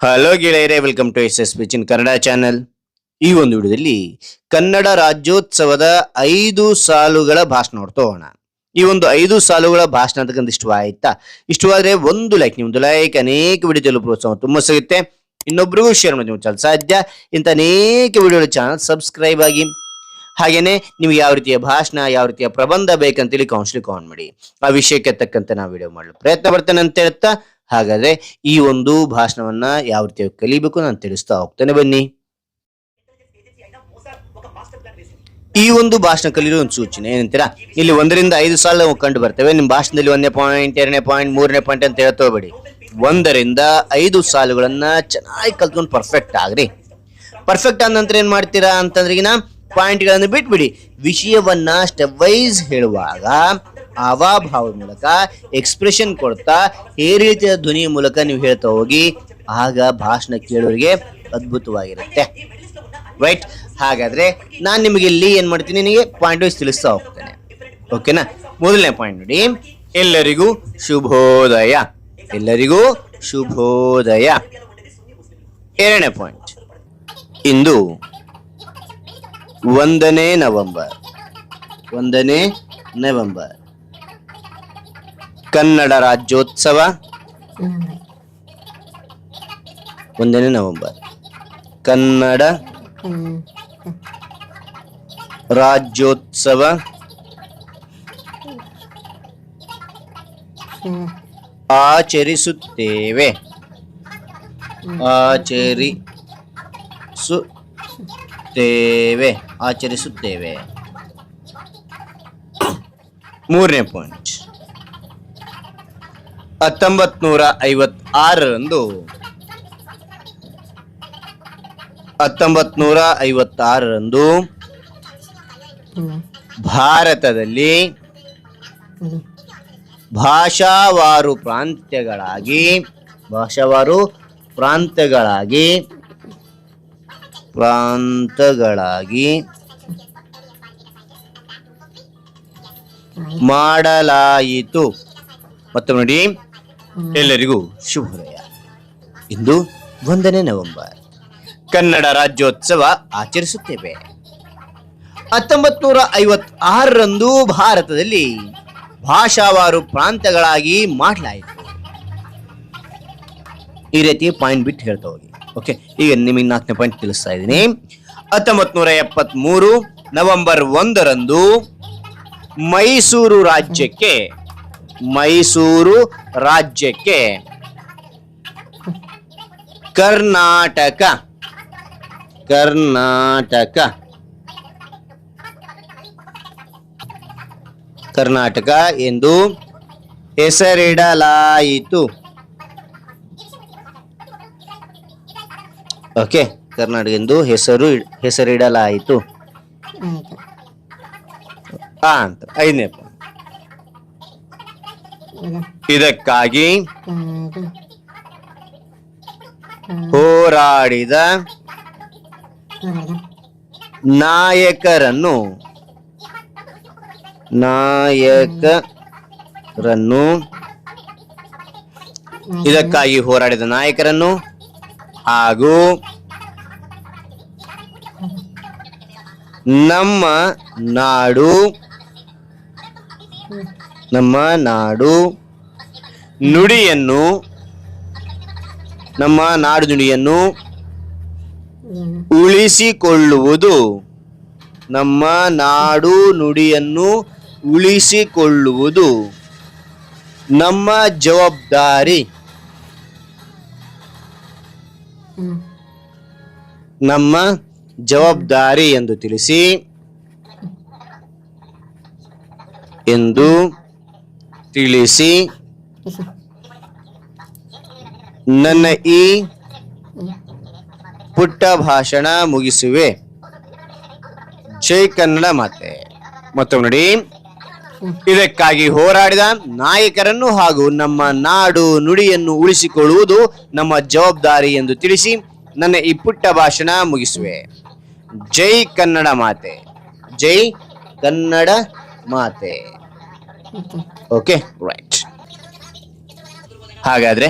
Hello ಗೆಳೆಯರೇ welcome to S S ಪಿಚಿನ್ Kannada channel ಈ ಒಂದು ವಿಡಿಯೋದಲ್ಲಿ ಕನ್ನಡ ರಾಜ್ಯೋತ್ಸವದ ಐದು ಸಾಲುಗಳ ಭಾಷಣ ನೋಡ್ತಾ ಹೋಗೋಣ. ಈ ಒಂದು ಐದು ಸಾಲುಗಳ ಭಾಷಣ ಅಂತಕ್ಕಂಥ ಇಷ್ಟವಾಯ್ತಾ ಇಷ್ಟವಾದ್ರೆ ಒಂದು ಲೈಕ್ ನಿಮ್ದು ಲೈಕ್ ಅನೇಕ ವಿಡಿಯೋದಲ್ಲಿ ಪ್ರೋತ್ಸಾಹ ತುಂಬ ಸಿಗುತ್ತೆ. ಇನ್ನೊಬ್ರಿಗೂ ಶೇರ್ ಮಾಡಿ ಚಾನಲ್ ಸಾಧ್ಯ. ಇಂಥ ಅನೇಕ ವಿಡಿಯೋಗಳ ಚಾನಲ್ ಸಬ್ಸ್ಕ್ರೈಬ್ ಆಗಿ, ಹಾಗೇನೆ ನಿಮ್ಗೆ ಯಾವ ರೀತಿಯ ಭಾಷಣ, ಯಾವ ರೀತಿಯ ಪ್ರಬಂಧ ಬೇಕಂತೇಳಿ ಕೌನ್ಸಿಲಿಂಗ್ ಕಾನ್ ಮಾಡಿ. ಆ ವಿಷಯಕ್ಕೆ ತಕ್ಕಂತೆ ನಾವು ವಿಡಿಯೋ ಮಾಡಲು ಪ್ರಯತ್ನ ಪಡ್ತೇನೆ ಅಂತ ಹೇಳ್ತಾ ಹಾಗಾದ್ರೆ ಈ ಒಂದು ಭಾಷಣವನ್ನ ಯಾವ ರೀತಿ ಕಲಿಬೇಕು ನಾನು ತಿಳಿಸ್ತಾ ಹೋಗ್ತೇನೆ. ಬನ್ನಿ. ಈ ಒಂದು ಭಾಷಣ ಕಲಿಯುವ ಒಂದು ಸೂಚನೆ ಏನಂತೀರಾ? ಇಲ್ಲಿ ಒಂದರಿಂದ ಐದು ಸಾಲ ಕಂಡು ಬರ್ತೇವೆ. ನಿಮ್ಮ ಭಾಷಣದಲ್ಲಿ ಒಂದನೇ ಪಾಯಿಂಟ್ ಎರಡನೇ ಪಾಯಿಂಟ್ ಮೂರನೇ ಪಾಯಿಂಟ್ ಅಂತ ಹೇಳ್ತಾ ಹೋಗ್ಬೇಡಿ ಒಂದರಿಂದ ಐದು ಸಾಲುಗಳನ್ನ ಚೆನ್ನಾಗಿ ಕಲ್ತ್ಕೊಂಡು ಪರ್ಫೆಕ್ಟ್ ಆಗ್ರಿ. ಪರ್ಫೆಕ್ಟ್ ಆದ ನಂತರ ಏನ್ ಮಾಡ್ತೀರಾ ಅಂತಂದ್ರಿಗಿನ ಪಾಯಿಂಟ್ಗಳನ್ನು ಬಿಟ್ಬಿಡಿ. ವಿಷಯವನ್ನ ಸ್ಟೆಪ್ ವೈಸ್ ಹೇಳುವಾಗ ಅವಾಭಾವದ ಮೂಲಕ ಎಕ್ಸ್ಪ್ರೆಷನ್ ಕೊಡ್ತಾ ಈ ರೀತಿಯ ಧ್ವನಿ ಮೂಲಕ ನೀವು ಹೇಳ್ತಾ ಹೋಗಿ, ಆಗ ಭಾಷಣ ಕೇಳೋರಿಗೆ ಅದ್ಭುತವಾಗಿರುತ್ತೆ. ರೈಟ್ ಹಾಗಾದ್ರೆ ನಾನು ನಿಮಗೆ ಇಲ್ಲಿ ಏನ್ ಮಾಡ್ತೀನಿ ನಿಮಗೆ ಪಾಯಿಂಟ್ ವೈಸ್ ತಿಳಿಸ್ತಾ ಹೋಗ್ತೇನೆ. ಓಕೆನಾ ಮೊದಲನೇ ಪಾಯಿಂಟ್ ನೋಡಿ. ಎಲ್ಲರಿಗೂ ಶುಭೋದಯ. ಎಲ್ಲರಿಗೂ ಶುಭೋದಯ. ಎರಡನೇ ಪಾಯಿಂಟ್ ಇಂದು ಒಂದನೇ ನವೆಂಬರ್. ಒಂದನೇ ನವೆಂಬರ್. ಕನ್ನಡ ರಾಜ್ಯೋತ್ಸವ. ಒಂದನೇ ನವೆಂಬರ್. ಕನ್ನಡ ರಾಜ್ಯೋತ್ಸವ. ಆಚರಿಸುತ್ತೇವೆ. ಆಚರಿಸುತ್ತೇವೆ. ಆಚರಿಸುತ್ತೇವೆ. ಮೂರನೇ ಪಾಯಿಂಟ್ ಹತ್ತೊಂಬತ್ ನೂರ ಐವತ್ತಾರರಂದು ಹತ್ತೊಂಬತ್ ಐವತ್ತಾರರಂದು ಭಾರತದಲ್ಲಿ ಭಾಷಾವಾರು ಪ್ರಾಂತ್ಯಗಳಾಗಿ ಭಾಷಾವಾರು ಪ್ರಾಂತ್ಯಗಳಾಗಿ ಪ್ರಾಂತಗಳಾಗಿ ಮಾಡಲಾಯಿತು. ಮತ್ತು ನೋಡಿ. ಎಲ್ಲರಿಗೂ ಶುಭೋದಯ. ಇಂದು ಒಂದನೇ ನವೆಂಬರ್. ಕನ್ನಡ ರಾಜ್ಯೋತ್ಸವ ಆಚರಿಸುತ್ತೇವೆ. ಹತ್ತೊಂಬತ್ ನೂರ ಐವತ್ತಾರರಂದು ಭಾರತದಲ್ಲಿ ಭಾಷಾವಾರು ಪ್ರಾಂತಗಳಾಗಿ ಮಾಡಲಾಯಿತು. ಈ ರೀತಿ ಪಾಯಿಂಟ್ ಬಿಟ್ಟು ಹೇಳ್ತಾ ಹೋಗಿ. ಓಕೆ ಈಗ ನಿಮಗೆ ನಾಲ್ಕನೇ ಪಾಯಿಂಟ್ ತಿಳಿಸ್ತಾ ಇದ್ದೀನಿ. ಹತ್ತೊಂಬತ್ ನೂರ ಎಪ್ಪತ್ತ್ ಮೂರು ನವೆಂಬರ್ ಒಂದರಂದು ಮೈಸೂರು ರಾಜ್ಯಕ್ಕೆ ಮೈಸೂರು ರಾಜ್ಯಕ್ಕೆ. ಕರ್ನಾಟಕ. ಕರ್ನಾಟಕ. ಕರ್ನಾಟಕ ಎಂದು ಹೆಸರಿಡಲಾಯಿತು. ಓಕೆ ಕರ್ನಾಟಕ ಎಂದು ಹೆಸರು ಹೆಸರಿಡಲಾಯಿತು. ಹಾ ಅಂತ ಐದನೇ. ಇದಕ್ಕಾಗಿ ಹೋರಾಡಿದ ನಾಯಕರನ್ನು ನಾಯಕರನ್ನು ಇದಕ್ಕಾಗಿ ಹೋರಾಡಿದ ನಾಯಕರನ್ನು ಹಾಗೂ ನಮ್ಮ ನಾಡು ನಮ್ಮ ನಾಡು ನುಡಿಯನ್ನು ನಮ್ಮ ನಾಡು ನುಡಿಯನ್ನು ಉಳಿಸಿಕೊಳ್ಳುವುದು ನಮ್ಮ ನಾಡು ನುಡಿಯನ್ನು ಉಳಿಸಿಕೊಳ್ಳುವುದು ನಮ್ಮ ಜವಾಬ್ದಾರಿ. ನಮ್ಮ ಜವಾಬ್ದಾರಿ ಎಂದು ತಿಳಿಸಿ ಎಂದು ತಿಳಿಸಿ. ನನ್ನ ಈ ಪುಟ್ಟ ಭಾಷಣ ಮುಗಿಸುವೆ. ಜೈ ಕನ್ನಡ ಮಾತೆ. ಮತ್ತು ನೋಡಿ, ಇದಕ್ಕಾಗಿ ಹೋರಾಡಿದ ನಾಯಕರನ್ನು ಹಾಗೂ ನಮ್ಮ ನಾಡು ನುಡಿಯನ್ನು ಉಳಿಸಿಕೊಳ್ಳುವುದು ನಮ್ಮ ಜವಾಬ್ದಾರಿ ಎಂದು ತಿಳಿಸಿ ನನ್ನ ಈ ಪುಟ್ಟ ಭಾಷಣ ಮುಗಿಸುವೆ. ಜೈ ಕನ್ನಡ ಮಾತೆ. ಜೈ ಕನ್ನಡ ಮಾತೆ. ಓಕೆ. ರೈಟ್ ಹಾಗಾದ್ರೆ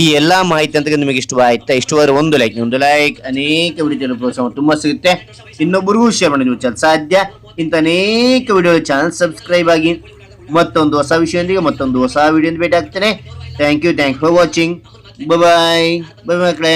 ಈ ಎಲ್ಲಾ ಮಾಹಿತಿ ಅಂತ ನಿಮಗೆ ಇಷ್ಟವಾಯ್ತಾ? ಇಷ್ಟವಾದ್ರೆ ಒಂದು ಲೈಕ್ ಒಂದು ಲೈಕ್ ಅನೇಕ ವಿಡಿಯೋ ಪ್ರೋತ್ಸಾಹ ತುಂಬಾ ಸಿಗುತ್ತೆ. ಇನ್ನೊಬ್ಬರಿಗೂ ಶೇರ್ ಮಾಡಿ ನೀವು ಚಾನಲ್ ಸಾಧ್ಯ? ಇಂಥ ಅನೇಕ ವಿಡಿಯೋ ಚಾನಲ್ ಸಬ್ಸ್ಕ್ರೈಬ್ ಆಗಿ ಮತ್ತೊಂದು ಹೊಸ ವಿಷಯದೊಂದಿಗೆ ಮತ್ತೊಂದು ಹೊಸ ವಿಡಿಯೋ ಭೇಟಿ ಆಗ್ತೇನೆ thank you thank for watching bye bye ಮಕ್ಕಳೇ.